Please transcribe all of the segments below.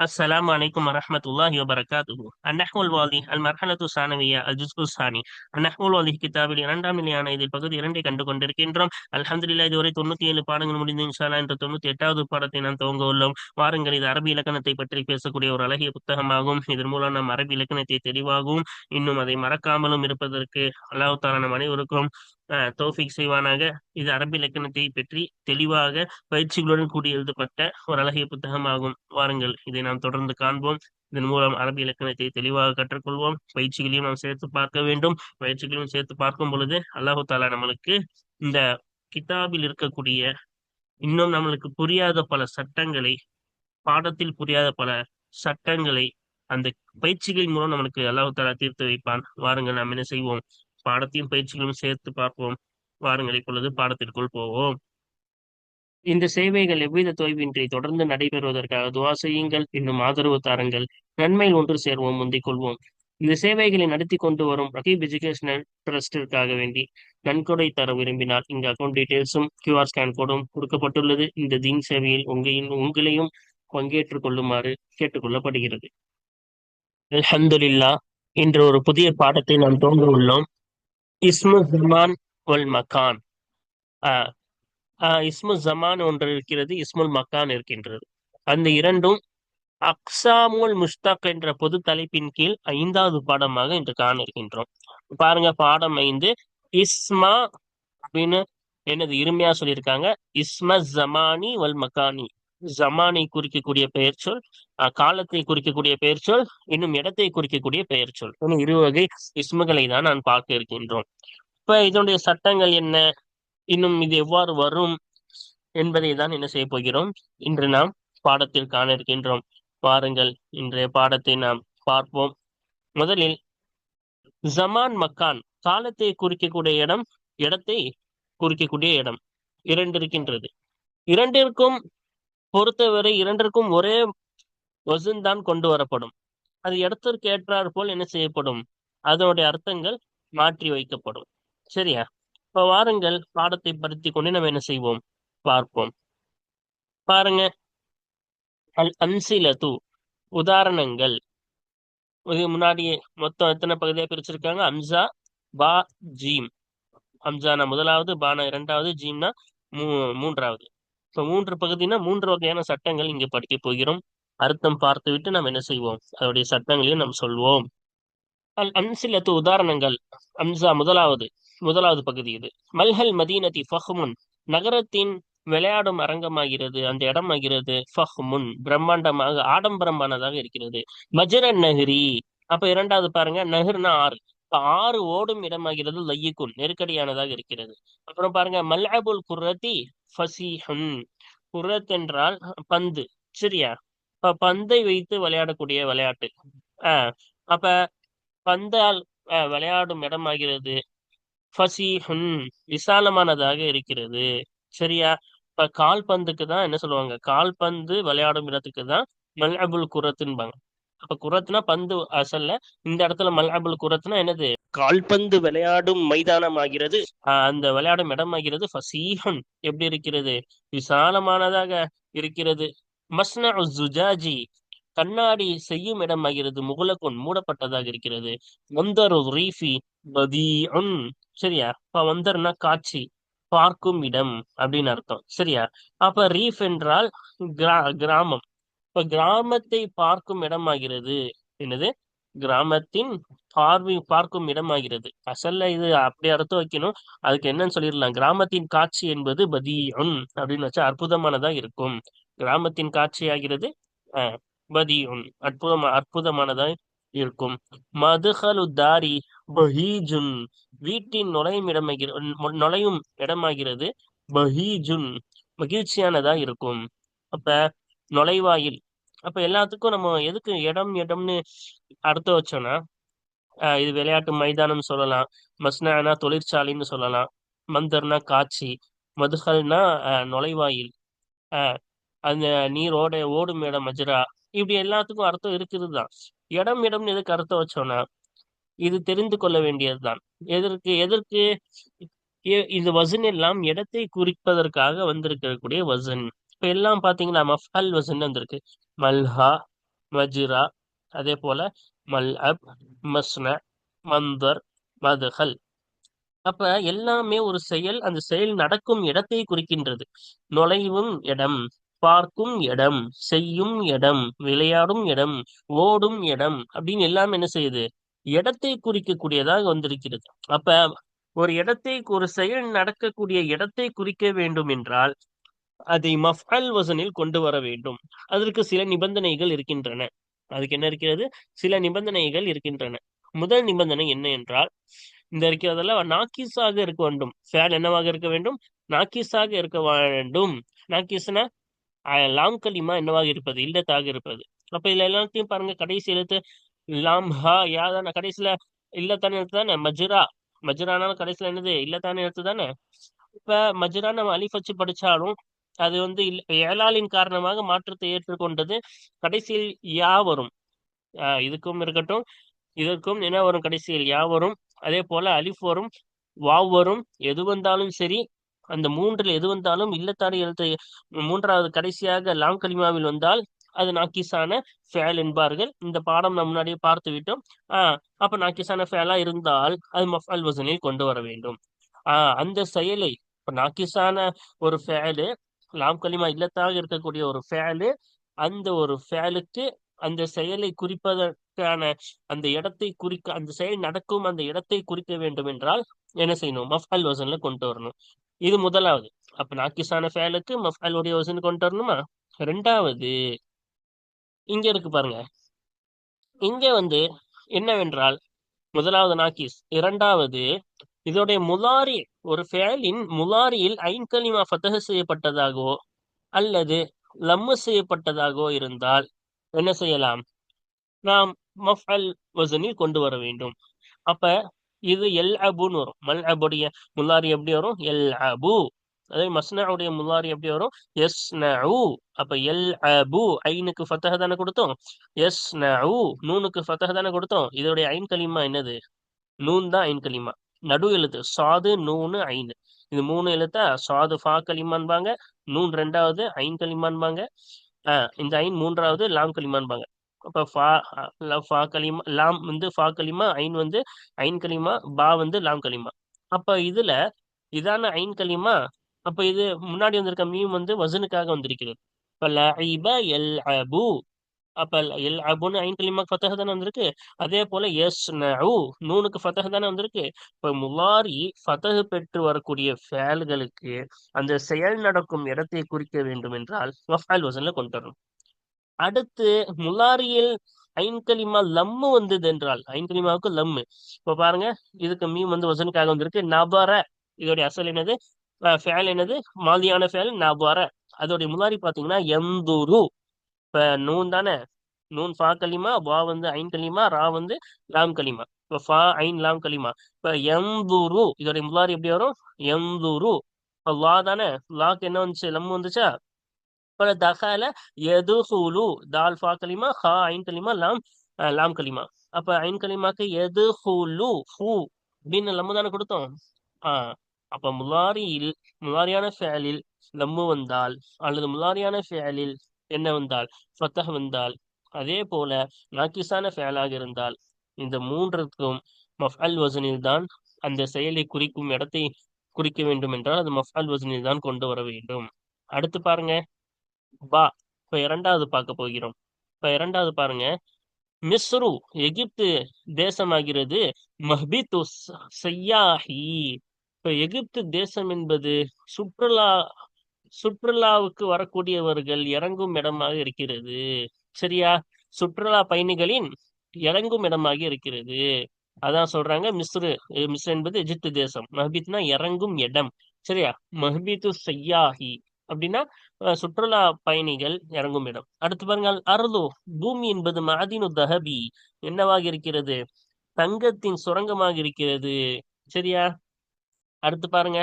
السلام عليكم ورحمة الله وبركاته النحو الواضح المرحلة الثانوية الجزء الثاني النحو الواضح கிதாபில் இரண்டாம் நிலையான இதில் பகுதி இரண்டை கண்டு கொண்டிருக்கின்றோம் அல்ஹம்துலில்லாஹ் இதுவரை தொண்ணூத்தி ஏழு பாடங்கள் முடிந்து இன்ஷால்லா என்ற தொண்ணூத்தி எட்டாவது பாடத்தை நாம் துவங்க உள்ளோம் வாருங்கள் இது அரபி இலக்கணத்தை பற்றி பேசக்கூடிய ஒரு அழகிய புத்தகமாகும் இதன் மூலம் நாம் அரபி இலக்கணத்தை தெளிவாகவும் இன்னும் அதை மறக்காமலும் இருப்பதற்கு அல்லாஹ் தாலா நம் அனைவருக்கும் அஹ், தோஃபிக் செய்வானாக இது அரபி இலக்கணத்தை பற்றி தெளிவாக பயிற்சிகளுடன் கூடி எழுதப்பட்ட ஒரு அழகிய புத்தகமாகும். வாருங்கள் இதை நாம் தொடர்ந்து காண்போம். இதன் மூலம் அரபி இலக்கணத்தை தெளிவாக கற்றுக்கொள்வோம். பயிற்சிகளையும் நாம் சேர்த்து பார்க்க வேண்டும். பயிற்சிகளையும் சேர்த்து பார்க்கும் பொழுது அல்லாஹு தாலா நம்மளுக்கு இந்த கிதாபில் இருக்கக்கூடிய இன்னும் நம்மளுக்கு புரியாத பல சட்டங்களை பாடத்தில் புரியாத பல சட்டங்களை அந்த பயிற்சிகளின் மூலம் நம்மளுக்கு அல்லாஹு தாலா தீர்த்து வைப்பான். வாருங்கள் நாம் என்ன செய்வோம்? பாடத்தையும் பயிற்சிகளும் சேர்த்து பார்ப்போம். வாருங்கள் இப்பொழுது பாடத்திற்குள் போவோம். இந்த சேவைகள் எவ்வித தொய்வின்றி தொடர்ந்து நடைபெறுவதற்காக துவா செய்யுங்கள் இன்னும் ஆதரவு தாருங்கள். நன்மையில் ஒன்று சேர்வோம் முந்திக் கொள்வோம். இந்த சேவைகளை நடத்தி கொண்டு வரும் ரகீப் எஜுகேஷனல் ட்ரஸ்டிற்காக வேண்டி நன்கொடை தர விரும்பினால் இந்த அக்கௌண்ட் டீடைல்ஸும் கியூஆர் ஸ்கேன் கோடும் கொடுக்கப்பட்டுள்ளது. இந்த தீன் சேவையில் உங்களின் உங்களையும் பங்கேற்றுக் கொள்ளுமாறு கேட்டுக்கொள்ளப்படுகிறது. அலமதுல்லா இன்று ஒரு புதிய பாடத்தை நாம் துவங்க உள்ளோம். இஸ்மு ஜமான் வல் மகான். ஆஹ் இஸ்மு ஜமான் ஒன்று இருக்கிறது இஸ்முல் மக்கான் இருக்கின்றது. அந்த இரண்டும் அக்ஸாமுல் முஷ்தாக் என்ற பொது தலைப்பின் கீழ் ஐந்தாவது பாடமாக இன்று காண இருக்கின்றோம் பாருங்க பாடம் ஐந்து. இஸ்மா அப்படின்னு என்னது இருமையா சொல்லியிருக்காங்க. இஸ்ம ஜமானி வல் மக்கானி ஜமானை குறிக்கக்கூடிய பெயர் சொல் அஹ் காலத்தை குறிக்கக்கூடிய பெயர் சொல் இன்னும் இடத்தை குறிக்கக்கூடிய பெயர் சொல். இன்னும் இரு வகை இஸ்முகளை தான் நான் பார்க்க இருக்கின்றோம். இப்ப இதனுடைய சட்டங்கள் என்ன? இன்னும் இது எவ்வாறு வரும் என்பதை தான் என்ன செய்ய போகிறோம்? இன்று நாம் பாடத்தில் காண இருக்கின்றோம். பாருங்கள் இன்றைய பாடத்தை நாம் பார்ப்போம். முதலில் ஜமான் மக்கான் காலத்தை குறிக்கக்கூடிய இடம் இடத்தை குறிக்கக்கூடிய இடம். இரண்டு இருக்கின்றது. இரண்டிற்கும் பொறுத்தவரை இரண்டிற்கும் ஒரே வசன் தான் கொண்டு வரப்படும். அது இடத்திற்கு ஏற்றாற் போல் என்ன செய்யப்படும்? அதனுடைய அர்த்தங்கள் மாற்றி வைக்கப்படும். சரியா? இப்ப வாருங்கள் பாடத்தை படுத்தி கொண்டு நம்ம என்ன செய்வோம்? பார்ப்போம். பாருங்க. அல் அம்சிலது உதாரணங்கள். இது முன்னாடியே மொத்தம் எத்தனை பகுதியா பிரிச்சிருக்காங்க? அம்சா பா ஜீம். அம்சானா முதலாவது பானா இரண்டாவது ஜீம்னா மூ மூன்றாவது. இப்ப மூன்று பகுதினா மூன்று வகையான சட்டங்கள் இங்கே படிக்க போகிறோம். அர்த்தம் பார்த்துவிட்டு நாம் என்ன செய்வோம்? அதோடைய சட்டங்களையும் நாம் சொல்வோம். அல் உதாரணங்கள். அம்சா முதலாவது முதலாவது பகுதி இது. மல்ஹல் மதீனதி ஃபஹ்முன். நகரத்தின் விளையாடும் அரங்கமாகிறது அந்த இடமாகிறது ஃபஹ்முன். பிரம்மாண்டமாக ஆடம்பரமானதாக இருக்கிறது. மஜர நகரி அப்ப இரண்டாவது பாருங்க நகர்னா ஆறு. இப்ப ஆறு ஓடும் இடமாகிறது லையுக்குன் நெருக்கடியானதாக இருக்கிறது. அப்புறம் பாருங்க மல்அபுல் குர்ரதி ஃபசீஹுன் குரத் என்றால் பந்து. சரியா? இப்ப பந்தை வைத்து விளையாடக்கூடிய விளையாட்டு. ஆஹ் அப்ப பந்தால் அஹ், விளையாடும் இடமாகிறது ஃபசீஹுன் விசாலமானதாக இருக்கிறது. சரியா? இப்ப கால்பந்துக்கு தான் என்ன சொல்லுவாங்க? கால்பந்து விளையாடும் இடத்துக்கு தான் மல்அபுல் குரத்துன்பாங்க. அப்ப குரத்னா பந்து அசல்ல. இந்த இடத்துல மல்அபுல் குரத்னா என்னது? கால்பந்து விளையாடும் மைதானம் ஆகிறது அந்த விளையாடும் இடமாகிறது. ஃபசீஹுன் எப்படி இருக்கிறது? விசாலமானதாக இருக்கிறது. மஸ்னா ஜுஜாஜி கண்ணாடி செய்யும் இடமாகிறது. முகுலக்குன் மூடப்பட்டதாக இருக்கிறது. வந்தர் ரீஃபி பதீஉன் சரியா? இப்ப வந்தர்னா காட்சி பார்க்கும் இடம் அப்படின்னு அர்த்தம். சரியா? அப்ப ரீஃப் என்றால் கிரா கிராமம். இப்ப கிராமத்தை பார்க்கும் இடமாகிறது. என்னது? கிராமத்தின் பார்வை பார்க்கும் இடமாகிறது. அசல்ல இது அப்படி அர்த்தம் வைக்கணும். அதுக்கு என்னன்னு சொல்லிடலாம். கிராமத்தின் காட்சி என்பது பதீஉன் அப்படின்னு வச்சா அற்புதமானதா இருக்கும். கிராமத்தின் காட்சி ஆகிறது அஹ், பதீஉன் அற்புதமா அற்புதமானதா இருக்கும். மதுஹலு தாரி பஹீஜுன். வீட்டின் நுழையும் இடமாகிற நுழையும் இடமாகிறது பஹீஜுன். மகிழ்ச்சியானதா இருக்கும். அப்ப நுழைவாயில் அப்ப எல்லாத்துக்கும் நம்ம எதுக்கு இடம் இடம்னு அர்த்தம் வச்சோம்னா இது விளையாட்டு மைதானம் சொல்லலாம். மஸ்னானா தொழிற்சாலைன்னு சொல்லலாம். மந்தர்னா காட்சி. மதுகல்னா நுழைவாயில். ஆஹ் அந்த நீரோட ஓடும் இடம் மஜ்ரா இப்படி எல்லாத்துக்கும் அர்த்தம் இருக்கிறது தான் இடம் இடம்னு எதுக்கு அர்த்தம் வச்சோம்னா இது தெரிந்து கொள்ள வேண்டியதுதான். எதற்கு எதற்கு இது வசன் எல்லாம் இடத்தை குறிப்பதற்காக வந்திருக்கக்கூடிய வசன். இப்ப எல்லாம் பாத்தீங்கன்னா மஃபல் வசன் வந்திருக்கு. மல்ஹா மஜ்ரா அதே போல மல் அப் மஸ்ன மந்தர் மதுஹல். அப்ப எல்லாமே ஒரு செயல் அந்த செயல் நடக்கும் இடத்தை குறிக்கின்றது. நுழைவும் இடம் பார்க்கும் இடம் செய்யும் இடம் விளையாடும் இடம் ஓடும் இடம் அப்படின்னு எல்லாம் என்ன செய்யுது? இடத்தை குறிக்கக்கூடியதாக வந்திருக்கிறது. அப்ப ஒரு இடத்தை ஒரு செயல் நடக்கக்கூடிய இடத்தை குறிக்க வேண்டும் என்றால் அதை மஃஅல் வசனில் கொண்டு வர வேண்டும். அதற்கு சில நிபந்தனைகள் இருக்கின்றன. அதுக்கு என்ன இருக்கிறது? சில நிபந்தனைகள் இருக்கின்றன. முதல் நிபந்தனை என்ன என்றால் இந்த இருக்கிறதெல்லாம் நாக்கிஸாக இருக்க வேண்டும். ஃபேல் என்னவாக இருக்க வேண்டும்? நாக்கிஸாக இருக்க வேண்டும். நாக்கிஸ்னா லாம் கலிமா என்னவாக இருப்பது? இல்லத்தாக இருப்பது. அப்ப இதுல எல்லாத்தையும் பாருங்க. கடைசி எழுத்து லாம் ஹா யாதான கடைசியில இல்லத்தான எழுத்து தானே? மஜ்ரா. மஜ்ரானாலும் கடைசியில என்னது? இல்லத்தான எழுத்து தானே? இப்ப மஜ்ரா நம்ம அலிஃப் வச்சு படிச்சாலும் அது வந்து ஏலாலின் காரணமாக மாற்றத்தை ஏற்றுக்கொண்டது கடைசியில் யா வரும் இதுக்கும் இருக்கட்டும் இதற்கும் என்ன வரும் கடைசியில் யா வரும் அதே போல அலிஃப் வரும் வாவ் வரும் எது வந்தாலும் சரி அந்த மூன்றில் எது வந்தாலும் இல்லத்தாரி எழுத்து மூன்றாவது கடைசியாக லாம் கலிமாவில் வந்தால் அது நாக்கிசான ஃபேல் என்பார்கள். இந்த பாடம் நம்ம முன்னாடியே பார்த்து விட்டோம். ஆஹ் அப்ப நாக்கிசான ஃபேலா இருந்தால் அது மஃபால் வசனில் கொண்டு வர வேண்டும். ஆஹ் அந்த செயலை இப்ப நாக்கிசான ஒரு ஃபேலு லாம் கலிமா இல்லத்தாக இருக்கக்கூடிய ஒரு ஃபேலு அந்த ஒரு ஃபேலுக்கு அந்த செயலை குறிப்பதற்கான அந்த இடத்தை குறிக்க அந்த செயல் நடக்கும் அந்த இடத்தை குறிக்க வேண்டும் என்றால் என்ன செய்யணும்? மஃபால் வசன்ல கொண்டு வரணும். இது முதலாவது. அப்ப நாக்கிசான ஃபேலுக்கு மஃபால் உடைய வசன் கொண்டு வரணுமா? ரெண்டாவது இங்க இருக்கு பாருங்க. இங்க வந்து என்னவென்றால் முதலாவது நாக்கிஸ் இரண்டாவது இதோடைய முலாரி ஒரு ஃபேலின் முலாரியில் ஐன்கலிமா ஃபத்தக செய்யப்பட்டதாகவோ அல்லது லம்மு செய்யப்பட்டதாகவோ இருந்தால் என்ன செய்யலாம்? நாம் மஃஅல் வசனில் கொண்டு வர வேண்டும். அப்ப இது எல் அபுன்னு வரும். மல் அபுடைய முல்லாரி எப்படி வரும்? எல் அபு அதே மஸ்னாவுடைய முல்லாரி எப்படி வரும்? எஸ் நூ அப்ப எல் அபு ஐனுக்கு ஃபத்தக தானே கொடுத்தோம்? எஸ் நு நூனுக்கு ஃபத்தக தானே கொடுத்தோம்? இதோடைய ஐன் கலிமா என்னது? நூன் தான் ஐன் கலிமா நடு எழுத்து. சாது நூனு ஐனு இது மூணு எழுத்தா? சாது ஃபா களிமான்பாங்க. நூன் ரெண்டாவது ஐன் களிமான்பாங்க. ஆஹ் இந்த ஐன் மூன்றாவது லாம் களிமான்பாங்க. அப்ப ஃபா ஃபா களிமா லாம் வந்து ஃபா களிமா ஐன் வந்து ஐன் கலிமா பா வந்து லாம் கலிமா அப்போ இதுல இதான ஐன் கலிமா அப்போ இது முன்னாடி வந்திருக்க மீம் வந்து வசனுக்காக வந்திருக்கிறது. இப்போ லஐப எல் அபு அப்ப எல் அபுன்னு ஐன் கலிமாக்கு ஃபத்தக தானே வந்திருக்கு? அதே போல எஸ் நூனுக்கு ஃபத்தக தானே வந்திருக்கு? இப்ப முலாரி ஃபத்தகு பெற்று வரக்கூடிய ஃபேல்களுக்கு அந்த செயல் நடக்கும் இடத்தை குறிக்க வேண்டும் என்றால் மஃபால் வசன்ல கொண்டு வரணும். அடுத்து முலாரியில் ஐன்கலிமா லம்மு வந்தது என்றால் ஐன்கலிமாவுக்கு லம்மு. இப்போ பாருங்க இதுக்கு மீம் வந்து வசனுக்காக வந்திருக்கு. நபர இதோடைய அசல் என்னது? ஃபேல் என்னது? மாதியான ஃபேல் நபர. அதோடைய முலாரி பாத்தீங்கன்னா எந்தூரு இப்ப நூன் தானே? நூன் ஃபா கலிமா வா வந்து ஐன் கலிமா ரா வந்து லாம் கலிமா இப்ப ஃபா ஐன் லாம் கலிமா இப்ப எந்தூரு இதோடைய முலாரி எப்படி வரும்? எந்தூரு இப்ப லா தானே? லாக்கு என்ன வந்துச்சு? லம்மு வந்துச்சா? இப்ப தகால எதுஹுலு தால் ஃபா கலிமா ஹா ஐன் கலிமா லாம் லாம் கலிமா அப்ப ஐன் கலிமாக்கு எதுஹுலு ஹூ அப்படின்னு லம்மு தானே கொடுத்தோம். ஆஹ் அப்ப முலாரியில் முலாரியான ஃபேலில் லம்மு வந்தால் அல்லது முலாரியான ஃபேலில் என்ன வந்தால் ஃபத்தஹ் வந்தால். அதே போல நாக்கிசான ஃபேலாக இருந்தால் இந்த மூன்றுக்கும் மஃஅல் வசனில் தான் அந்த செயலை குறிக்கும் இடத்தை குறிக்க வேண்டும் என்றால் அது மஃஅல் வசனில் தான் கொண்டு வர வேண்டும். அடுத்து பாருங்க. பா. இப்ப இரண்டாவது பார்க்க போகிறோம். இப்ப இரண்டாவது பாருங்க. மிஸ்ரு எகிப்து தேசமாகிறது. மஹ்பித்து சையாஹி. இப்ப எகிப்து தேசம் என்பது சுற்றுலா சுற்றுலாவுக்கு வரக்கூடியவர்கள் இறங்கும் இடமாக இருக்கிறது. சரியா? சுற்றுலா பயணிகளின் இறங்கும் இடமாக இருக்கிறது. அதான் சொல்றாங்க மிஸ்ரு மிஸ் என்பது எஜிப்து தேசம். மஹபீத்னா இறங்கும் இடம். சரியா? மஹபீத்து சையாஹி அப்படின்னா சுற்றுலா பயணிகள் இறங்கும் இடம். அடுத்து பாருங்கள் அருளு பூமி என்பது மாதினு தஹபி. என்னவாக இருக்கிறது? தங்கத்தின் சுரங்கமாக இருக்கிறது. சரியா? அடுத்து பாருங்க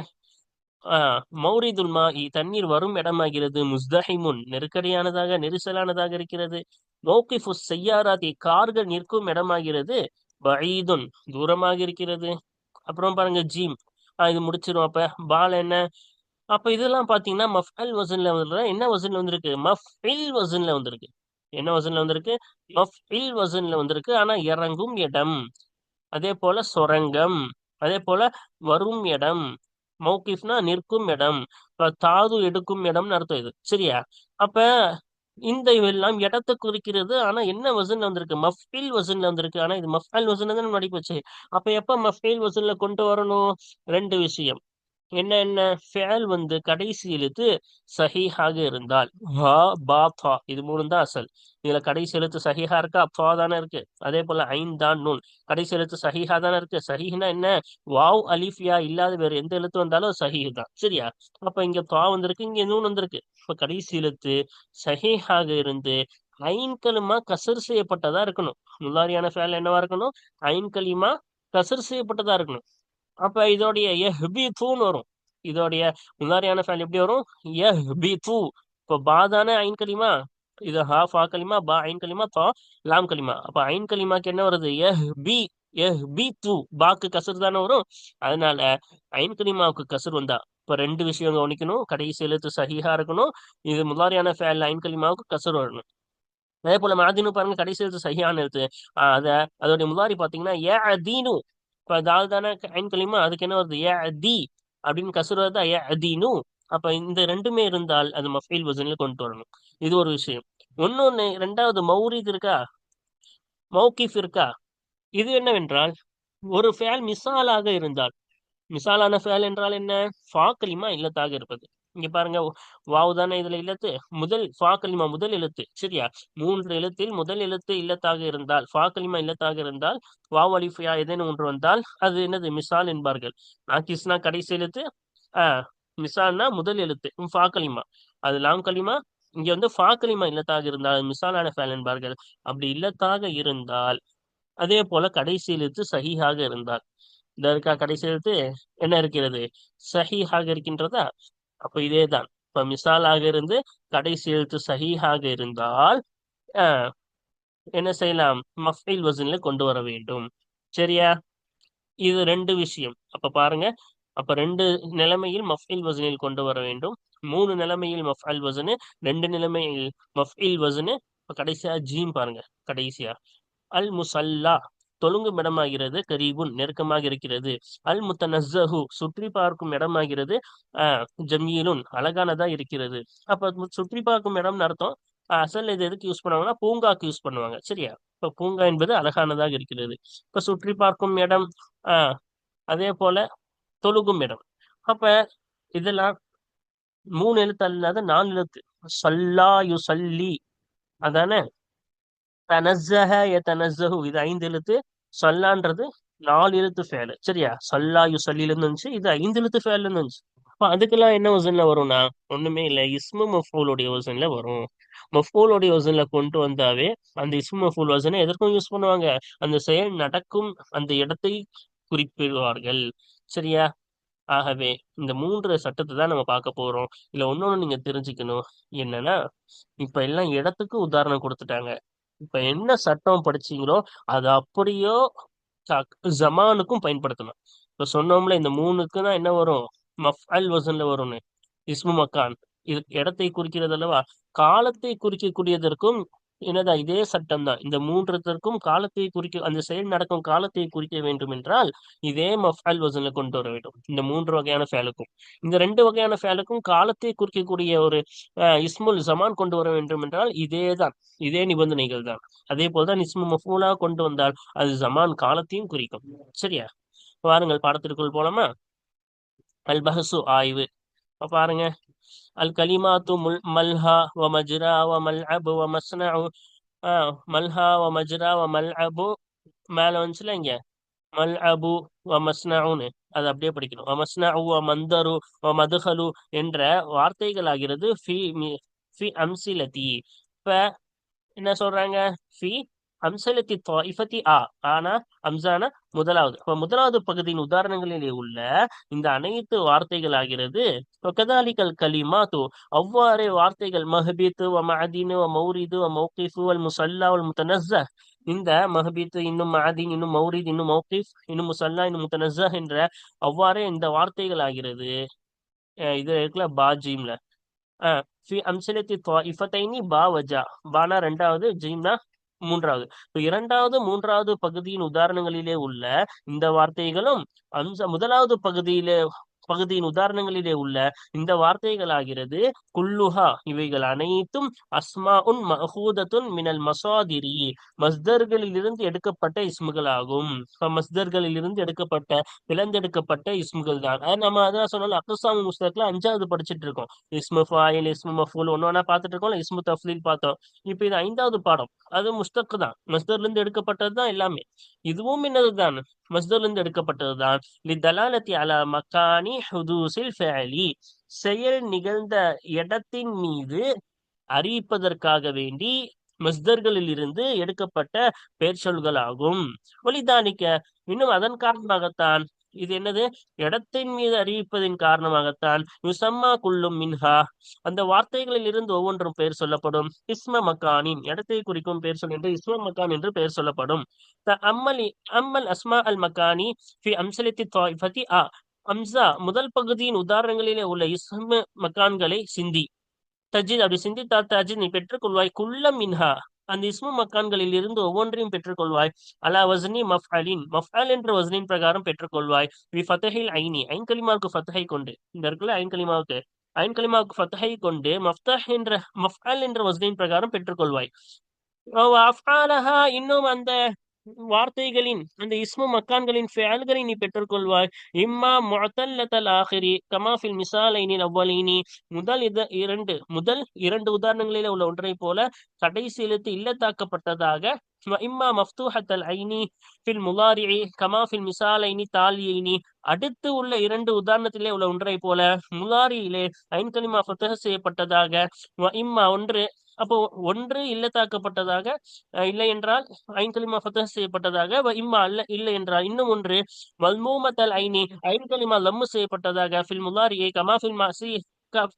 மௌரிதுல் மாஇ தண்ணீர் வரும் இடமாகிறது முஸ்தஹிமுன் நெருக்கடியானதாக நெரிசலானதாக இருக்கிறது. மௌகிஃபு செய்யாராதி கார்கள் நிற்கும் இடமாகிறது பஈதுன் தூரமாக இருக்கிறது. அப்புறம் பாருங்க ஜீம். ஆஹ் இது முடிச்சிடும் அப்ப. பால் என்ன? அப்ப இதெல்லாம் பாத்தீங்கன்னா மஃபல் வசன்ல வந்து என்ன வசன்ல வந்திருக்கு? மஃபில் வசன்ல வந்திருக்கு. என்ன வசன்ல வந்திருக்கு? மஃபில் வசன்ல வந்திருக்கு. ஆனா இறங்கும் இடம். அதே போல சுரங்கம். அதே போல வரும் இடம். மௌக்கிஃப்னா நிற்கும் இடம். தாது எடுக்கும் இடம்னு அர்த்தம் இது. சரியா? அப்ப இந்த எல்லாம் இடத்தை குறிக்கிறது. ஆனா என்ன வசன்ல வந்திருக்கு? மஃபில் வசன்ல வந்திருக்கு. ஆனா இது மஃபால் வசன் தான் முன்னாடி போச்சு. அப்ப எப்ப மஃபில் வசன்ல கொண்டு வரணும்? ரெண்டு விஷயம். என்ன என்ன? ஃபேல் வந்து கடைசி எழுத்து சஹீஹாக இருந்தால். ஹா பா தா. இது மூணு தான் அசல். இதுல கடைசி எழுத்து சஹீஹா இருக்கா? தா தானே இருக்கு. அதே போல ஐன் தான் நூன். கடைசி எழுத்து சஹீஹா தானே இருக்கு. சஹீஹ்னா என்ன? வாவ் அலிஃபியா இல்லாத வேறு எந்த எழுத்து வந்தாலும் சஹீஹ் தான். சரியா? அப்ப இங்க தா வந்திருக்கு இங்க நூன் வந்திருக்கு. இப்ப கடைசி எழுத்து சஹீஹாக இருந்து ஐன் கலிமா கசர் செய்யப்பட்டதா இருக்கணும். முல்லாரியான ஃபேல் என்னவா இருக்கணும்? ஐன் கலிமா கசர் செய்யப்பட்டதா இருக்கணும். அப்ப இதோடைய எஹ்பி தூன்னு வரும். இதோடைய முன்னாடியான ஃபேல் எப்படி வரும்? எஹ்பி தூ இப்போ பா தானே ஐன் கலிமா இது ஹா ஃபா கலிமா பா ஐன் கலிமா தா லாம் கலிமா அப்ப ஐன் கலிமாக்கு என்ன வருது? எஹ் பி எஹ் பி தூ பாக்கு கசர் தானே வரும். அதனால ஐன் கலிமாவுக்கு கசர் வந்தா. இப்ப ரெண்டு விஷயம் கவனிக்கணும். கடைசி எழுத்து சஹிஹா இருக்கணும். இது முதாரியான ஃபேல் ஐன் கலிமாவுக்கு கசர் வரணும். அதே போல மாதினு பாருங்க கடைசி எழுத்து சஹியான எழுத்து. அதை அத அதோடைய முதாரி பாத்தீங்கன்னா ஏ அதீனு இப்ப தால் தானே ஐன் கலிமா அதுக்கு என்ன வருது? ஏ அதி அப்படின்னு கசுர் வருதா ஏ அதீனு அப்ப இந்த ரெண்டுமே இருந்தால் அது மஃபைல் வசன்ல கொண்டு வரணும். இது ஒரு விஷயம். ஒன்னொன்னு ரெண்டாவது மௌரித் இருக்கா? மௌகிஃப் இருக்கா? இது என்னவென்றால் ஒரு ஃபேல் மிசாலாக இருந்தால். மிசாலான ஃபேல் என்றால் என்ன? ஃபா கலிமா இல்லத்தாக இருப்பது. இங்க பாருங்க வாவு தானே இதுல இல்லத்து முதல் ஃபா முதல் எழுத்து சரியா? மூன்று எழுத்தில் முதல் எழுத்து இல்லத்தாக இருந்தால் ஃபா இல்லத்தாக இருந்தால் வாவ் அலிஃபியா ஏதேனும் ஒன்று வந்தால் அது என்னது? மிசால் என்பார்கள். நாக்கிஸ்னா கடைசி எழுத்து ஆஹ் மிசால்னா முதல் எழுத்து ஃபாக்கலிமா அது லாம் கலிமா இங்க வந்து ஃபாக்கலிமா இல்லத்தாக இருந்தால் மிசாலான ஃபேல் என்பார்கள். அப்படி இல்லத்தாக இருந்தால் அதே போல கடைசி எழுத்து சகியாக இருந்தால். இதற்கா கடைசி எழுத்து என்ன இருக்கிறது? சஹிஹாக இருக்கின்றதா? அப்ப இதேதான். இப்ப மிசாலாக இருந்து கடைசி எழுத்து சஹீஹாக இருந்தால் ஆஹ் என்ன செய்யலாம்? மஃபைல் வசன்ல கொண்டு வர வேண்டும். சரியா? இது ரெண்டு விஷயம். அப்ப பாருங்க. அப்ப ரெண்டு நிலைமையில் மஃபைல் வசனில் கொண்டு வர வேண்டும். மூணு நிலைமையில் மஃஅல் வசனு ரெண்டு நிலைமையில் மஃபைல் வசனு இப்ப கடைசியா ஜீம் பாருங்க. கடைசியா. அல் முசல்லா. தொழுங்கும் இடமாகிறது கரீபுன் நெருக்கமாக இருக்கிறது. அல் முத்தனஸ்ஸஹு சுற்றி பார்க்கும் இடமாகிறது ஆஹ் ஜமீலுன் அழகானதா இருக்கிறது. அப்ப சுற்றி பார்க்கும் இடம்னு அர்த்தம் அசல் இது எதுக்கு யூஸ் பண்ணுவாங்கன்னா பூங்காக்கு யூஸ் பண்ணுவாங்க சரியா? இப்ப பூங்கா என்பது அழகானதாக இருக்கிறது. இப்ப சுற்றி பார்க்கும் இடம் ஆஹ் அதே போல தொழுகும் இடம். அப்ப இதெல்லாம் மூணு எழுத்து அல்லாத நாலு எழுத்து. சல்லா யுசல்லி. அதானே? தனஸ்ஸஹ யதனஸ்ஸஹு. இது ஐந்து எழுத்து. சொல்லான்றது நாலு எழுத்து ஃபேலு. சரியா? சல்லா யு இருந்து இருந்துச்சு. இது ஐந்து எழுத்து ஃபேல் இருந்துச்சு. அப்போ அப்ப அதுக்கெல்லாம் என்ன வசன்ல வரும்னா ஒண்ணுமே இல்ல. இஸ்மு மஃபூலுடைய வசன்ல வரும். மஃபூலுடைய வசன்ல கொண்டு வந்தாவே அந்த இஸ்மு மஃபூல் வசனை எதற்கும் யூஸ் பண்ணுவாங்க? அந்த செயல் நடக்கும் அந்த இடத்தை குறிப்பிடுவார்கள். சரியா? ஆகவே இந்த மூன்று சட்டத்தை தான் நம்ம பார்க்க போறோம். இல்ல ஒன்னொன்னு நீங்க தெரிஞ்சுக்கணும். என்னன்னா இப்ப எல்லாம் இடத்துக்கு உதாரணம் கொடுத்துட்டாங்க. இப்ப என்ன சட்டம் படிச்சீங்களோ அது அப்படியோ ஜமானுக்கும் பயன்படுத்தணும். இப்ப சொன்னோம்ல இந்த மூணுக்கு தான் என்ன வரும்? மஃஅல் வசன்ல வரும்னு. இஸ்மு மக்கான். இது இடத்தை குறிக்கிறது அல்லவா? காலத்தை குறிக்கக்கூடியதற்கும் என்னதான் இதே சட்டம் தான் இந்த மூன்றதற்கும் காலத்தை குறிக்க அந்த செயல் நடக்கும் காலத்தை குறிக்க வேண்டும் என்றால் இதே மஃஅல் வசனில் கொண்டு வர வேண்டும். இந்த மூன்று வகையான ஃபேலுக்கும். இந்த ரெண்டு வகையான ஃபேலுக்கும் காலத்தை குறிக்கக்கூடிய ஒரு அஹ், இஸ்முல் ஜமான் கொண்டு வர வேண்டும் என்றால் இதே தான் இதே நிபந்தனைகள் தான். அதே போல்தான் இஸ்மு மஃபூலா கொண்டு வந்தால் அது ஜமான் காலத்தையும் குறிக்கும். சரியா? வாருங்கள் பாடத்திற்குள் போலாமா? அல் பஹசு ஆய்வு பாருங்க. அல் கலிமாத்து முல் மல்ஹா வ மஜ்ரா வ மல்அபு வ மஸ்னஉ. ஆஹ் மல்ஹா வ மஜ்ரா வ மல்அபு. மேல வந்துச்சுல இங்க? மல்அபு வ மஸ்னஉன்னு. அது அப்படியே படிக்கணும். வ மஸ்னஉ வ மந்தரு வ மதுஹலு என்ற வார்த்தைகள் ஆகிறது ஃபி ஃபி அம்சிலதி. இப்ப என்ன சொல்றாங்க? ஃபி அம்சலத்தி தாயிஃபத்தி ஆ ஆனா அம்சான முதலாவது. இப்ப முதலாவது பகுதியின் உதாரணங்களிலே உள்ள இந்த அனைத்து வார்த்தைகள் ஆகிறது கதாலிக்கல் கலிமாத்து அவ்வாறே வார்த்தைகள் மஹபீத்து வ மௌரிது மௌகிஃபு அல் முசல்லா அல் முத்தனஸ்ஸ இந்த மஹபீத் இன்னும் மஹதீன் இன்னும் மௌரித் இன்னும் மௌகிஃப் இன்னும் முசல்லா இன்னும் முத்தனஸ்ஸ என்ற அவ்வாறே இந்த வார்த்தைகள் ஆகிறது இது இருக்குல்ல பாஜீம்ல ஃபி அம்சலத்தி இஃபத்தைனி பா வஜா. பானா ரெண்டாவது ஜீம்னா மூன்றாவது. இரண்டாவது மூன்றாவது பகுதியின் உதாரணங்களிலே உள்ள இந்த வார்த்தைகளும் அம்ச முதலாவது பகுதியிலே பகுதியின் உதாரணங்களிலே உள்ள இந்த வார்த்தைகள் ஆகிறது குல்லுஹா இவைகள் அனைத்தும் அஸ்மா உன் மஹூதத்துன் மினல் மசாதிரி. மஸ்தர்களில் இருந்து எடுக்கப்பட்ட இஸ்முகளாகும். இப்ப மஸ்தர்களில் இருந்து எடுக்கப்பட்ட பிளந்தெடுக்கப்பட்ட இஸ்முகள் தான் அது நம்ம அதான் சொன்னாலும் அக்குசாமி புஸ்தகத்துல அஞ்சாவது படிச்சுட்டு இருக்கோம் இஸ்மு ஃபாயில் இஸ்மு மஃபூல் ஒன்னு ஒன்னா பார்த்துட்டு இருக்கோம் இஸ்மு தஃப்லீல் பார்த்தோம். இப்போ இது ஐந்தாவது பாடம். அது முஸ்தக்கு தான். மஸ்தர்ல இருந்து எடுக்கப்பட்டது தான் எல்லாமே. இதுவும் என்னதுதான்? மஸ்தர்ல இருந்து எடுக்கப்பட்டதுதான். லிதலாலத்தி அலா மக்கானி ஹுதூசில் ஃபேலி செயல் நிகழ்ந்த இடத்தின் மீது அறிவிப்பதற்காக வேண்டி மஸ்தர்களில் இருந்து எடுக்கப்பட்ட பெயர் சொல்களாகும் ஒலிதானிக்க இன்னும் அதன் காரணமாகத்தான் இது என்னது? இடத்தின் மீது அறிவிப்பதின் காரணமாகத்தான் யுசம்மா குல்லும் மின்ஹா. அந்த வார்த்தைகளில் இருந்து ஒவ்வொன்றும் பெயர் சொல்லப்படும். இஸ்ம மக்கானின் இடத்தை குறிக்கும் பெயர் சொல் என்று இஸ்ம மக்கான் என்று பெயர் சொல்லப்படும். த அம்மலி அம்மல் அஸ்மா அல் மக்கானி ஃபி அம்சலித்தி ஆ அம்சா முதல் பகுதியின் உதாரணங்களிலே உள்ள இஸ்ம மக்கான்களை சிந்தி. தஜித் அப்படி சிந்தித்தா தஜித் நீ பெற்றுக்கொள்வாய். குல்லம் மின்ஹா அந்த இஸ்மு மக்கான்களில் இருந்து ஒவ்வொன்றையும் பெற்றுக்கொள்வாய். அலா வஸ்னி மஃப் அல் என்ற வஸ்னின் பிரகாரம் பெற்றுக்கொள்வாய். வி ஃபத்தஹில் ஐனி ஐன்கலிமாவுக்கு ஃபத்தஹை கொண்டு. இந்த இருக்குல்ல ஐன்கலிமாவுக்கு ஐன்கலிமாவுக்கு ஃபத்தஹை கொண்டு மஃப்தஹ் என்ற மஃஅல் என்ற வஸ்னின் பிரகாரம் பெற்றுக்கொள்வாய். இன்னும் அந்த வார்த்தைகளின் அந்த இஸ்மு மக்கான்களின் ஃபேல்களை நீ பெற்றுக்கொள்வாய். இம்மா முஅத்தல்லத்தல் ஆஹிரி கமாஃபில் மிசாலைனில் முதல் இத இரண்டு முதல் இரண்டு உதாரணங்களில் உள்ள ஒன்றை போல கடைசி எழுத்து இல்லத்தாக்கப்பட்டதாக இம்மா மஃப்தூஹத்தல் ஐனி ஃபில் முலாரியை கமா ஃபில் மிசாலைனி தாலியினி. அடுத்து உள்ள இரண்டு உதாரணத்திலே உள்ள ஒன்றை போல முலாரியிலே ஐன்கலிமா ஃபத்தக செய்யப்பட்டதாக இம்மா ஒன்று அப்போ ஒன்று இல்லத்தாக்கப்பட்டதாக இல்லை என்றால் ஐன்கலிமா ஃபத்த செய்யப்பட்டதாக இம்மா அல்ல இல்லை என்றால் இன்னும் ஒன்று மல்மூமத்தல் ஐனி ஐன்கலிமா லம்மு செய்யப்பட்டதாக ஃபில் முலாரியை கமா ஃபில் மாசி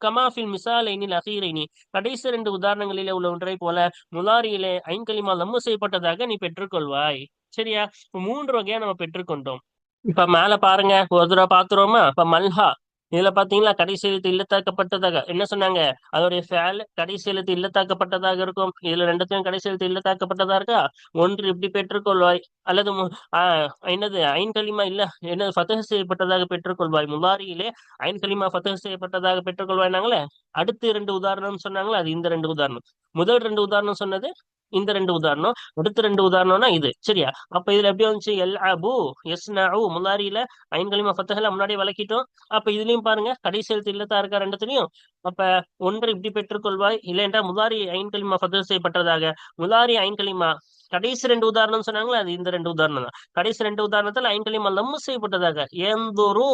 கமாஃபில் மிசாலைனில் அகீரைனி. கடைசி ரெண்டு உதாரணங்களிலே உள்ள ஒன்றை போல முலாரியிலே ஐன்கலிமா லம்மு செய்யப்பட்டதாக நீ பெற்றுக்கொள்வாய். சரியா? மூன்று வகையா நம்ம பெற்றுக்கொண்டோம். இப்ப மேல பாருங்க ஒரு தடவை பாத்துருவோமா இப்ப மல்ஹா இதுல பாத்தீங்கன்னா கடைசி எழுத்து இல்லத்தாக்கப்பட்டதாக. என்ன சொன்னாங்க? அதோடைய ஃபேல் கடைசி எழுத்து இல்லத்தாக்கப்பட்டதாக இருக்கும். இதுல ரெண்டுத்தையும் கடைசி எழுத்து இல்லத்தாக்கப்பட்டதா இருக்கா? ஒன்று இப்படி பெற்றுக்கொள்வாய் அல்லது ஆஹ் என்னது? ஐன் களிமா இல்ல என்னது? ஃபத்தக செய்யப்பட்டதாக பெற்றுக்கொள்வாய். முலாரியிலே ஐன் களிமா ஃபத்தக செய்யப்பட்டதாக பெற்றுக்கொள்வாய்னாங்களே? அடுத்து ரெண்டு உதாரணம் சொன்னாங்களே? அது இந்த ரெண்டு உதாரணம். முதல் ரெண்டு உதாரணம் சொன்னது இந்த ரெண்டு உதாரணம். அடுத்த ரெண்டு உதாரணம்னா இது. சரியா? அப்ப இதுல எப்படி வந்துச்சு? எல் அபு எஸ் நு முலாரியில ஐன்களிமா ஃபத்தகல முன்னாடி விளக்கிட்டோம் அப்ப இதுலயும் பாருங்க கடைசி எழுத்து இல்லத்தா இருக்கா ரெண்டுத்துலயும். அப்ப ஒன்று இப்படி பெற்றுக்கொள்வாய் இல்லைன்றா முதாரி முலாரி ஐன்களிமா ஃபத்தக செய்யப்பட்டதாக. முலாரி ஐன்களிமா கடைசி ரெண்டு உதாரணம் சொன்னாங்களே அது இந்த ரெண்டு உதாரணம் தான். கடைசி ரெண்டு உதாரணத்துல ஐன்களிமா லம்மு செய்யப்பட்டதாக. ஏந்தோரு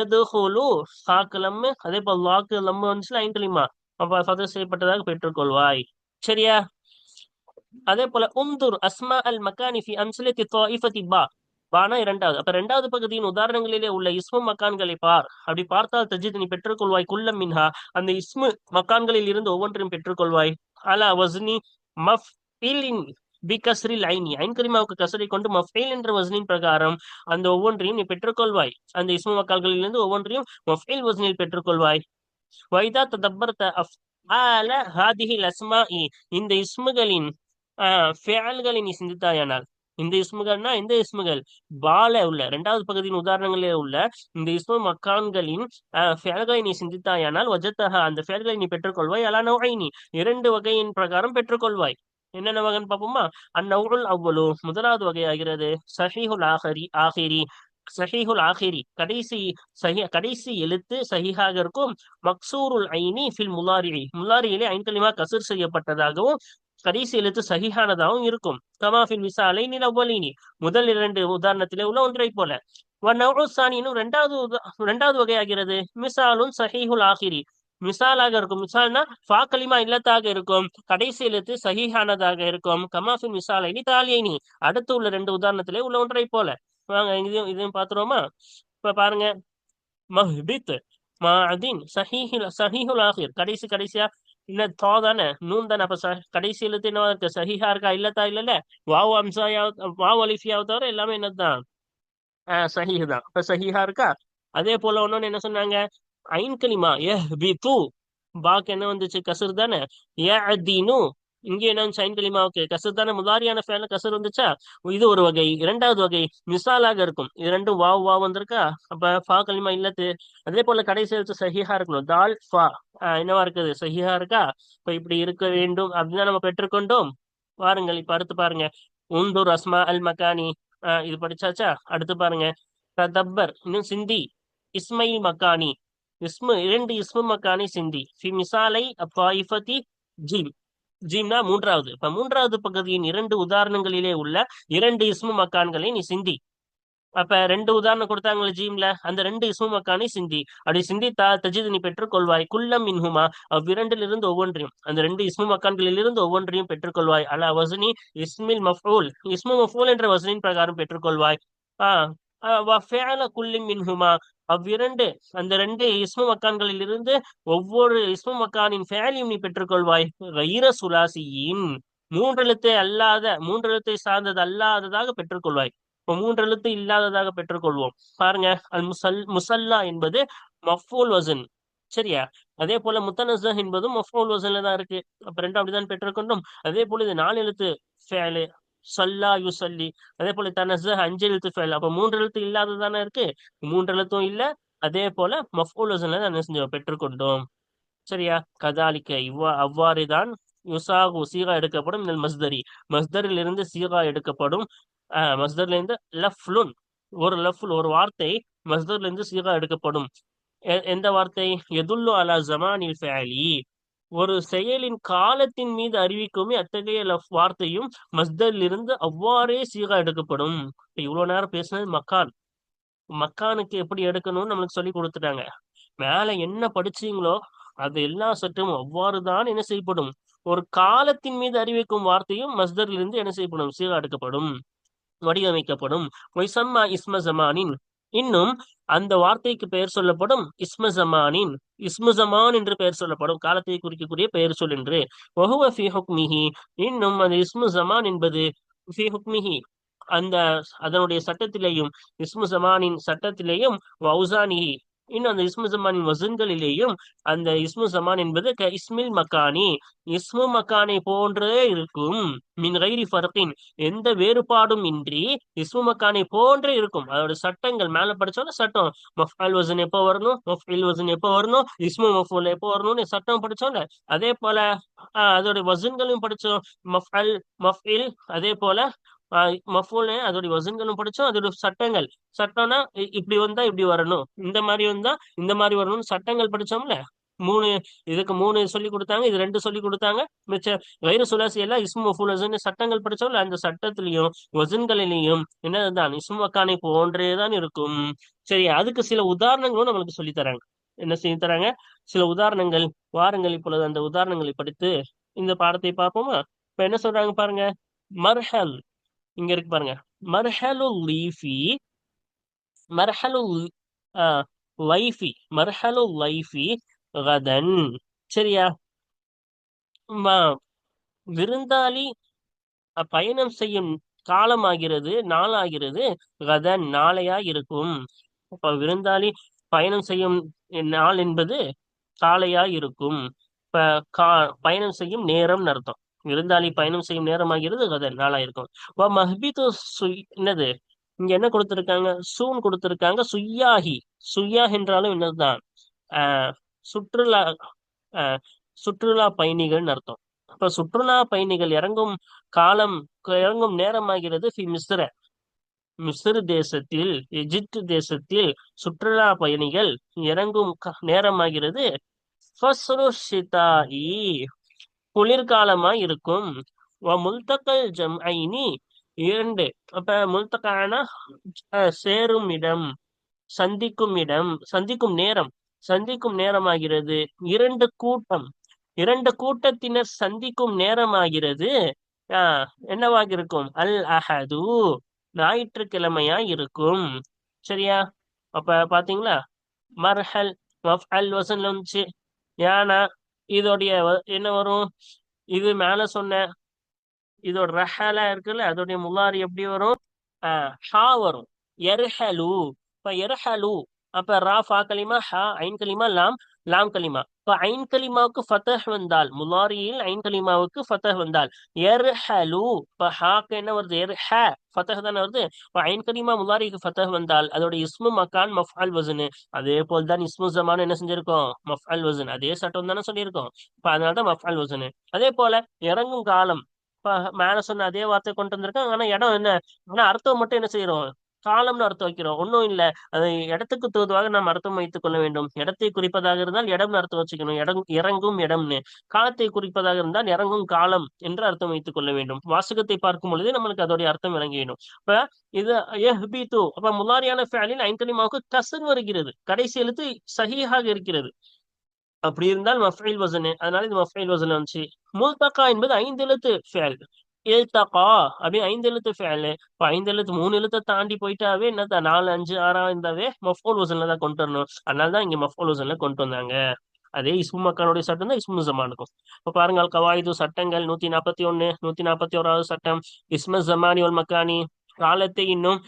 எதுஹுலு ஹாக்கு லம்மு அதே போல் லாக்கு லம்மு வந்துச்சுல ஐன்களிமா அப்ப ஃபதர் செய்யப்பட்டதாக பெற்றுக்கொள்வாய். சரியா? அதே போல உந்துர் அஸ்மா அல் மக்கானிஃபி அம்சலத்தி தாயிஃபதி பா. பானா இரண்டாவது. அப்ப இரண்டாவது பகுதியின் உதாரணங்களிலே உள்ள இஸ்மு மக்கான்களை பார். அப்படி பார்த்தால் தஜித் நீ பெற்றுக்கொள்வாய் குல்ல மின்ஹா. அந்த இஸ்மு மக்கான்களில் இருந்து ஒவ்வொன்றையும் பெற்றுக்கொள்வாய். அலா வஸ்னி மஃப் பி கஸ்ரில் ஐனி ஐன் கரிமாவுக்கு கசரை கொண்டு மஃபைல் என்ற வசனின் பிரகாரம் அந்த ஒவ்வொன்றையும் நீ பெற்றுக்கொள்வாய் அந்த இஸ்மு மக்கால்களிலிருந்து ஒவ்வொன்றையும் மஃபைல் வசனில் பெற்றுக்கொள்வாய் வைதா ததப்பர்த அஃப் ஆல ஹாதிஹில் அஸ்மாஇ இந்த இஸ்முகளின் ஃபேல்களை நீ சிந்தித்தாயானால் இந்த இஸ்முகள்னா இந்த இஸ்முகள் பால உள்ள இரண்டாவது பகுதியின் உதாரணங்களே உள்ள இந்த இஸ்மு மக்கான்களின் ஃபேல்களை நீ சிந்தித்தாயானால் வஜத்தஹ அந்த ஃபேல்களை நீ பெற்றுக்கொள்வாய் அலா நோகை நீ இரண்டு வகையின் பிரகாரம் பெற்றுக்கொள்வாய். என்னென்ன வகைன்னு பார்ப்போமா? அந்நவுல் அவ்வளோ. முதலாவது வகையாகிறது சஹீஹுல் ஆஹரி ஆஹிரி. சஹீஹுல் ஆஹிரி. கடைசி சஹி கடைசி எழுத்து சஹிஹாக இருக்கும். மக்சூருல் ஐனி ஃபில் முலாரி முலாரியிலே ஐன்கலிமா கசூர் செய்யப்பட்டதாகவும் கடைசி எழுத்து சஹிஹானதாகவும் இருக்கும். கமாஃபில் மிசாலை நிலவலினி முதல் இரண்டு உதாரணத்திலே உள்ள ஒன்றை போல. சாணி இன்னும் ரெண்டாவது ரெண்டாவது வகையாகிறது மிசாலும் சஹீஹுல் ஆஹிரி. மிசாலாக இருக்கும். மிசால்னா ஃபா கலிமா இல்லத்தாக இருக்கும். கடைசி எழுத்து சஹிஹானதாக இருக்கும். கமாஃபின் மிசாலை நீ. தாலியினி அடுத்து உள்ள ரெண்டு உதாரணத்திலே உள்ள ஒன்றை போல. வாங்க இதையும் இதையும் பாத்துருவோமா இப்ப பாருங்க. மஹ்பித் மாதின் சஹீஹுல் சஹீஹுல் ஆஹிர் கடைசி கடைசியா? இல்ல தோ தானே? நூன் தானே? அப்ப கடைசி எழுத்து என்னவா இருக்கு? சஹிஹா இருக்கா இல்லத்தா? இல்லல்ல. வாவ் அம்சாயாவது வாவ் அலிஃபியாவை தவிர எல்லாமே என்னதுதான்? ஆஹ் சஹீஹ் தான் இப்ப சஹிஹா இருக்கா? அதே போல ஒன்னொன்னு என்ன சொன்னாங்க? ஐன் கலிமா எஹ் பி தூ பாக்கு என்ன வந்துச்சு? கசர் தானே? ஏ தீனு இங்கே என்ன சைன் ஓகே. கசர் தானே? முதாரியான ஃபேல கசர் வந்துச்சா? இது ஒரு வகை. இரண்டாவது வகை மிசாலாக இருக்கும். இது ரெண்டும் வாவ் வா வந்திருக்கா? அப்ப ஃபா கலிமா இல்லத்து. அதே போல கடைசி எழுத்து சஹிஹா இருக்கணும். தால் ஃபா. ஆஹ் என்னவா இருக்குது? சஹிஹா இருக்கா? இப்ப இப்படி இருக்க வேண்டும் அப்படின்னு நம்ம பெற்றுக்கொண்டோம். வாருங்கள் இப்ப அடுத்து பாருங்க. உந்தூர் அஸ்மா அல் மக்கானி ஆஹ் இது படிச்சாச்சா? அடுத்து பாருங்க. தப்பர் இன்னும் சிந்தி. இஸ்மைல் மக்கானி இஸ்மு இரண்டு இஸ்மு மக்கானை சிந்தி. ஃபி மிசாலை அப்பாயிஃபதி ஜீம். ஜீம்னா மூன்றாவது. இப்ப மூன்றாவது பகுதியின் இரண்டு உதாரணங்களிலே உள்ள இரண்டு இஸ்மு மக்கான்களை நீ சிந்தி. அப்ப ரெண்டு உதாரணம் கொடுத்தாங்களே ஜீம்ல? அந்த ரெண்டு இஸ்மு மக்கானை சிந்தி. அப்படி சிந்தித்தா தஜித் நீ பெற்றுக்கொள்வாய் குல்லம் மின்ஹுமா. அவ்விரண்டிலிருந்து ஒவ்வொன்றையும் அந்த ரெண்டு இஸ்மு மக்கான்களில் இருந்து ஒவ்வொன்றையும் பெற்றுக்கொள்வாய் அலா வசனி இஸ்மில் மஃபூல் இஸ்மு மஃபூல் என்ற வசனின் பிரகாரம் பெற்றுக்கொள்வாய் ஆஹ் குல்லி மின்ஹுமா. அவ்விரண்டு அந்த ரெண்டு இஸ்மு மக்கான்களில் இருந்து ஒவ்வொரு இஸ்ம மக்கானின் ஃபேலியும் நீ பெற்றுக்கொள்வாய். வைர சுலாசியின் மூன்றெழுத்தை அல்லாத மூன்றெழுத்தை சார்ந்தது அல்லாததாக பெற்றுக்கொள்வாய். இப்போ மூன்றெழுத்து இல்லாததாக பெற்றுக்கொள்வோம். பாருங்க அல் முசல் முசல்லா என்பது மஃபூல் வசன். சரியா? அதே போல முத்தனச என்பதும் மஃபூல் வசன்ல தான் இருக்கு. அப்ப ரெண்டும் அப்படிதான் பெற்றுக்கொண்டோம். அதே போல இது நாலு எழுத்து சல்லா சல்லா யுசல்லி. அதே போல தனஸ் அஞ்சு எழுத்து ஃபேல். அப்ப மூன்று எழுத்து இல்லாததானே இருக்கு? மூன்று எழுத்தும் இல்ல. அதே போல மஃபூல் வசன்ல என்ன செஞ்சோம்? பெற்றுக்கொண்டோம். சரியா? கதாலிக்க. இவ்வா அவ்வாறு தான் யுசாகு சீகா எடுக்கப்படும் இந்த மஸ்தரி. மஸ்தரில் இருந்து சீகா எடுக்கப்படும். ஆஹ் மஸ்தர்ல இருந்து லஃப்லுன். ஒரு லஃப்ல் ஒரு வார்த்தை மஸ்தர்ல இருந்து சீகா எடுக்கப்படும். எ- எந்த வார்த்தை? எதுல்லு அலா ஜமானில் ஃபேலி. ஒரு செயலின் காலத்தின் மீது அறிவிக்குமே அத்தகைய லஃப் வார்த்தையும் மஸ்தரில் இருந்து அவ்வாறே சீகா எடுக்கப்படும். இப்ப இவ்வளவு நேரம் பேசினது மக்கான். மக்கானுக்கு எப்படி எடுக்கணும்னு நம்மளுக்கு சொல்லி கொடுத்துட்டாங்க. மேல என்ன படிச்சீங்களோ அது எல்லா சற்றும் அவ்வாறுதான் என்ன செய்யப்படும். ஒரு காலத்தின் மீது அறிவிக்கும் வார்த்தையும் மஸ்தரிலிருந்து என்ன செய்யப்படும்? சீகா எடுக்கப்படும். வடிவமைக்கப்படும். ஒய்சம்மா இஸ்ம ஜமானின் இன்னும் அந்த வார்த்தைக்கு பெயர் சொல்லப்படும் இஸ்ம ஜமானின். இஸ்மு ஜமான் என்று பெயர் சொல்லப்படும். காலத்தை குறிக்கக்கூடிய பெயர் சொல் என்று. ஒஹுவ ஃபி ஹுக்மிஹி. இன்னும் அந்த இஸ்மு ஜமான் என்பது ஃபி ஹுக்மிஹி. அந்த அதனுடைய சட்டத்திலேயும் இஸ்மு ஜமானின் சட்டத்திலேயும் வௌசானிஹி. இன்னும் அந்த இஸ்மு ஜமானின் வசன்களிலேயும் அந்த இஸ்மு ஜமான் என்பது க இஸ்மில் மக்கானி இஸ்மு மக்கானை போன்றே இருக்கும். மின் கைரி ஃபர்கின் எந்த வேறுபாடும் இன்றி இஸ்மு மக்கானை போன்றே இருக்கும். அதோட சட்டங்கள் மேல படிச்சோம்னா சட்டம். மஃபால் வசன் எப்போ வரணும்? மஃபில் வசன் எப்போ வரணும்? இஸ்மு மஃபூல் எப்போ வரணும்னு சட்டம் படிச்சோம்ல அதே போல அதோட வசன்களையும் படிச்சோம். மஃபல் மஃபில் அதே போல மஃபூல் அதோட வசன்களும் படிச்சோம் அதோட சட்டங்கள். சட்டம்னா இ- இப்படி வந்தா இப்படி வரணும். இந்த மாதிரி வந்தா இந்த மாதிரி வரணும்னு சட்டங்கள் படிச்சோம்ல மூணு இதுக்கு மூணு சொல்லி கொடுத்தாங்க இது ரெண்டு சொல்லி கொடுத்தாங்க. மிச்ச வைர சுலாசி எல்லாம் இஸ்மு மஃபூல் சட்டங்கள் படிச்சோம்ல அந்த சட்டத்திலையும் வசன்களிலையும் என்னதுதான்? இஸ்மு மக்கானை போன்றே தான் இருக்கும். சரி அதுக்கு சில உதாரணங்களும் நம்மளுக்கு சொல்லி தராங்க. என்ன செய்ய தராங்க? சில உதாரணங்கள். வாருங்கள் இப்பொழுது அந்த உதாரணங்களை படித்து இந்த பாடத்தை பார்ப்போமா? இப்ப என்ன சொல்றாங்க பாருங்க? மர்ஹல். இங்க இருக்கு பாருங்க. மர்ஹலு லீஃபி மர்ஹலு ஆஹ் லைஃபி மர்ஹலு லைஃபி கதன். சரியா? விருந்தாளி அஹ், பயணம் செய்யும் காலமாகிறது நாளாகிறது கதன் நாளையா இருக்கும். அப்ப விருந்தாளி பயணம் செய்யும் நாள் என்பது காலையா இருக்கும். இப்ப கா பயணம் செய்யும் நேரம் அர்த்தம். விருந்தாளி பயணம் செய்யும் நேரமாகிறது ஆகிறது நாளா இருக்கும் வா மஹ்பித்து சுய் என்னது? இங்க என்ன கொடுத்திருக்காங்க? சூன் கொடுத்திருக்காங்க சுய்யாகி சுய்யாஹ் என்றாலும் என்னதுதான்? ஆஹ் சுற்றுலா சுற்றுலா பயணிகள்னு அர்த்தம். இப்ப சுற்றுலா பயணிகள் இறங்கும் காலம் இறங்கும் நேரமாகிறது ஃபி மிஸ்ர. மிஸ்ர் தேசத்தில் எஜிப்து தேசத்தில் சுற்றுலா பயணிகள் இறங்கும் க- நேரமாகிறது குளிர்காலமா இருக்கும். முல்தக்கல் ஜம் ஐனி இரண்டு. அப்ப முல்தக்கானா அஹ், சேரும் இடம் சந்திக்கும் இடம் சந்திக்கும் நேரம். சந்திக்கும் நேரமாகிறது. இரண்டு கூட்டம். இரண்டு கூட்டத்தினர் சந்திக்கும் நேரமாகிறது. ஆஹ் என்னவாக இருக்கும் அல் அஹது. ஞாயிற்றுக்கிழமையா இருக்கும். சரியா? அப்ப பாத்தீங்களா? மர்ஹல் மஃஅல் வசன்ல வந்துச்சு யானா இதோடைய என்ன வரும்? இது மேல சொன்ன இதோட ரஹலா இருக்குல்ல அதோடைய முலாரி எப்படி வரும்? ஹா வரும். எர்ஹலு. இப்ப எர்ஹலு. அப்ப ரா ஃபா கலிமா ஹா ஐன் கலிமா லாம். லாம் கலிமா. இப்ப ஐன் கலிமாவுக்கு ஃபத்தஹ் வந்தால் முலாரியில் ஐன் கலிமாவுக்கு ஃபத்தஹ் வந்தால் எர் ஹலு இப்ப ஹாக்கு என்ன வருது? எர் ஹ ஃபத்தஹ் தானே வருது? இப்போ ஐன் கலிமா முலாரிக்கு ஃபத்தஹ் வந்தால் அதோட இஸ்மு மக்கான் மஃபால் வசனு அதே போல் தான் இஸ்மு ஜமான் என்ன செஞ்சிருக்கோம்? மஃபால் வசன் அதே சட்டம் தானே சொல்லியிருக்கோம். இப்ப அதனாலதான் மஃபால் வசனு அதே போல இறங்கும் காலம். இப்ப மேல சொன்ன அதே வார்த்தை கொண்டு வந்திருக்காங்க. ஆனா இடம் என்ன? ஆனா அர்த்தம் மட்டும் என்ன செய்யறோம்? காலம்னு அர்த்தம் வைக்கிறோம். ஒன்றும் இல்ல. அது இடத்துக்கு தோதுவாக நாம் அர்த்தம் வைத்துக் கொள்ள வேண்டும். இடத்தை குறிப்பதாக இருந்தால் இடம்னு அர்த்தம் வச்சுக்கணும். இடம் இறங்கும் இடம்னு. காலத்தை குறிப்பதாக இருந்தால் இறங்கும் காலம் என்று அர்த்தம் வைத்துக் கொள்ள வேண்டும். வாசகத்தை பார்க்கும் பொழுது நம்மளுக்கு அதோடைய அர்த்தம் விளங்கி வேணும் இப்ப இது எஹ்பிது அப்ப முலாரியான ஃபேலில் ஐந்தலிமாவுக்கு கசர் வருகிறது. கடைசி எழுத்து சகியாக இருக்கிறது. அப்படி இருந்தால் மஃபைல் வசனு. அதனால இது மஃபைல் வசன் வந்துச்சு. முல்தகா என்பது ஐந்து எழுத்து ஃபேல். இல்தகா அப்படின்னு ஐந்து எழுத்து ஃபேலு இப்போ ஐந்து எழுத்து மூணு எழுத்தை தாண்டி போயிட்டாவே என்னதான் நாலு அஞ்சு ஆறா இருந்தாவே மஃபோல் வசனில் தான் கொண்டு வரணும். அதனால தான் இங்க மஃபோல் வசனில் கொண்டு வந்தாங்க. அதே இஸ்மு மக்கானுடைய சட்டம் தான் இஸ்மு ஜமானுக்கும். இப்போ பாருங்க கவாயுது சட்டங்கள் நூத்தி நாற்பத்தி ஒன்னு நூத்தி நாற்பத்தி ஓராவது சட்டம். இஸ்ம ஜமானி ஒல் மக்கானி. காலத்தை இன்னும்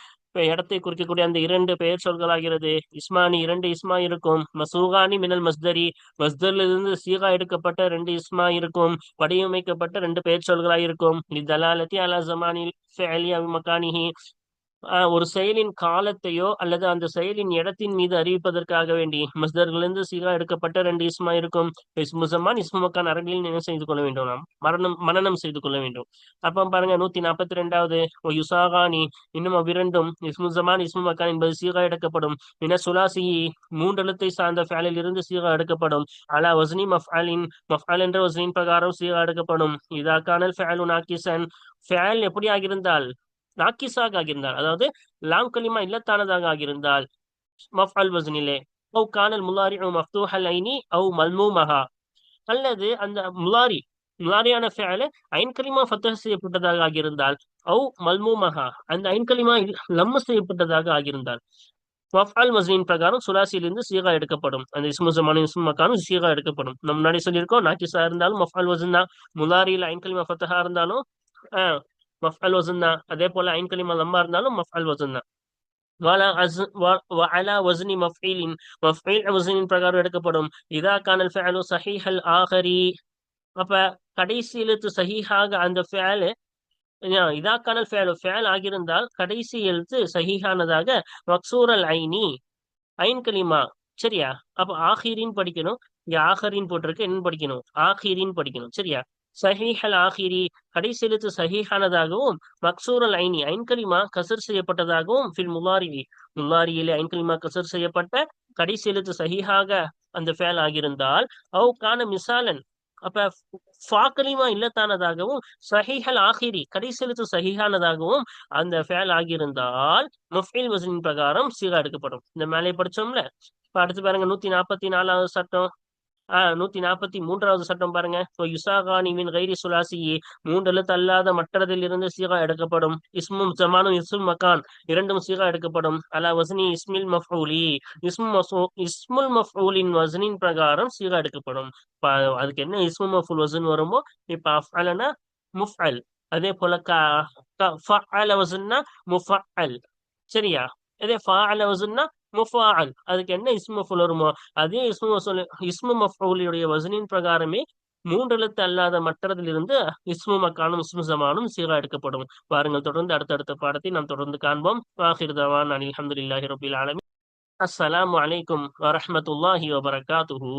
இடத்தை குறிக்கக்கூடிய அந்த இரண்டு பெயர் சொல்களாகிறது. இஸ்மானி இரண்டு இஸ்மா இருக்கும் மசூகானி மினல் மஸ்தரி. மஸ்தர்ல இருந்து சீகா எடுக்கப்பட்ட ரெண்டு இஸ்மா இருக்கும் வடிவமைக்கப்பட்ட ரெண்டு பெயர் சொல்களாக இருக்கும் இதலாலத்தி அலா ஜமானி மக்கானிஹி ஒரு செயலின் காலத்தையோ அல்லது அந்த செயலின் இடத்தின் மீது அறிவிப்பதற்காக வேண்டி மஸ்தர்களிலிருந்து சீகா எடுக்கப்பட்ட ரெண்டு இஸ்மா இருக்கும். இஸ்முசமான் இஸ்முமக்கான் அரங்கில் என்ன செய்து கொள்ள வேண்டும் நாம். மரணம் மனநம் செய்து கொள்ள வேண்டும். அப்ப பாருங்க நூத்தி நாற்பத்தி ரெண்டாவது யுசாகானி. இன்னும் அவ்விரண்டும் இஸ்முசமான் இஸ்முமக்கான் என்பது சீகா எடுக்கப்படும். மின சுலாசி மூன்றெழுத்தை சார்ந்த ஃபேலில் இருந்து சீகா எடுக்கப்படும். அலா வசனி மஃபாலின் மஃபால் என்ற வசனின் பிரகாரம் சீகா எடுக்கப்படும். இதாக்கான ஃபேலு நாக்கிசன் ஃபேல் எப்படி ஆகியிருந்தால் நாக்கிசாக ஆகியிருந்தால் அதாவது லாம் கலிமா இல்லத்தானதாக ஆகியிருந்தால் மஃப் அல் வசனிலே ஓ கானல் முலாரி மஃப்தூஹ் அல் ஐனி அவு மல்மூமஹா அல்லது அந்த முலாரி முலாரியான ஃபேல ஐன் கலிமா ஃபத்தஹ் செய்யப்பட்டதாக ஆகியிருந்தால் அவு மல்மூமஹா அந்த ஐன் கலிமா லம்மு செய்யப்பட்டதாக ஆகியிருந்தால் மஃபால் மசீன் பிரகாரம் சுலாசியிலிருந்து சீகா எடுக்கப்படும் அந்த இஸ்மு ஜமான் இஸ்மு மக்கானும் சீகா எடுக்கப்படும் நம்ம முன்னாடி சொல்லியிருக்கோம் நாக்கிசா இருந்தாலும் மஃபால் வசன் தான் முலாரியில் ஐன் கலிமா ஃபத்தஹா இருந்தாலும் மஃபல் வசன்னா அதே போல ஐன் கலிமா லம்மா இருந்தாலும் மஃபல் வசன்னா பிரகாரம் எடுக்கப்படும் இதா கானல் ஃபேலு சஹிஹல் ஆஹரி அப்ப கடைசி எழுத்து சஹிஹாக அந்த ஃபேலு இதா கானல் ஃபேலு ஃபேல் ஆகியிருந்தால் கடைசி எழுத்து சஹிஹானதாக மக்சூரல் ஐனி ஐன் கலிமா சரியா அப்ப ஆஹிரின் படிக்கணும் இங்க ஆஹரின் போட்டிருக்கு என்ன படிக்கணும் ஆஹிரின் படிக்கணும் சரியா சஹீஹல் ஆஹிரி கடைசி எழுத்து சஹீஹானதாகவும் மக்சூர் அல் ஐனி ஐன்கலிமா கசர் செய்யப்பட்டதாகவும் ஃபில் முலாரி முல்லாரியிலே ஐன்கலிமா கசர் செய்யப்பட்ட கடைசி எழுத்து சஹீஹாக அந்த ஃபேல் ஆகியிருந்தால் அவு கான மிசாலன் அப்ப ஃபாக்கலிமா இல்லத்தானதாகவும் சஹிஹல் ஆஹிரி கடைசி எழுத்து சஹிஹானதாகவும் அந்த ஃபேல் ஆகியிருந்தால் முஃபில் வசனின் பிரகாரம் சீரா எடுக்கப்படும். இந்த மேலே படிச்சோம்ல? இப்ப அடுத்து பாருங்க நூத்தி நாற்பத்தி நாலாவது சட்டம். நூத்தி நாற்பத்தி மூன்றாவது சட்டம் பாருங்க. யுசாகானிவின் கைரி சுலாசி மூன்று எழுத்து அல்லாத மற்றதில் இருந்து சீகா எடுக்கப்படும். இஸ்மும் ஜமானும் இஸ்முல் மக்கான் இரண்டும் சீகா எடுக்கப்படும். அலா வசனி இஸ்மில் மஃபூலி இஸ்மு இஸ்முல் மஃபூலின் வசனின் பிரகாரம் சீகா எடுக்கப்படும். அதுக்கு என்ன இஸ்மு மஃபூல் வசன் வருமோ? இப்ப அஃபலனா முஃபல் அதே போல ஃபஅல வசன்னா முஃபல் சரியா? அதே ஃபஅல வசன்னா முஃபால் அதுக்கு என்ன இஸ்மு வருமோ அதே இஸ்மு இஸ்மு மஃபூலியுடைய வசனின் பிரகாரமே மூன்றெழுத்து அல்லாத மற்றதிலிருந்து இஸ்மு மக்கானும் இஸ்மு ஜமானும் சீரா எடுக்கப்படும். பாருங்கள் தொடர்ந்து அடுத்தடுத்த பாடத்தை நாம் தொடர்ந்து காண்போம். வாஹிர்தவான் அலி அஹமதுல்லாஹி ரபில் ஆலமி. அஸ்ஸலாமு அலைக்கும் வரஹமத்துல்லாஹி வபரகாத்துஹூ.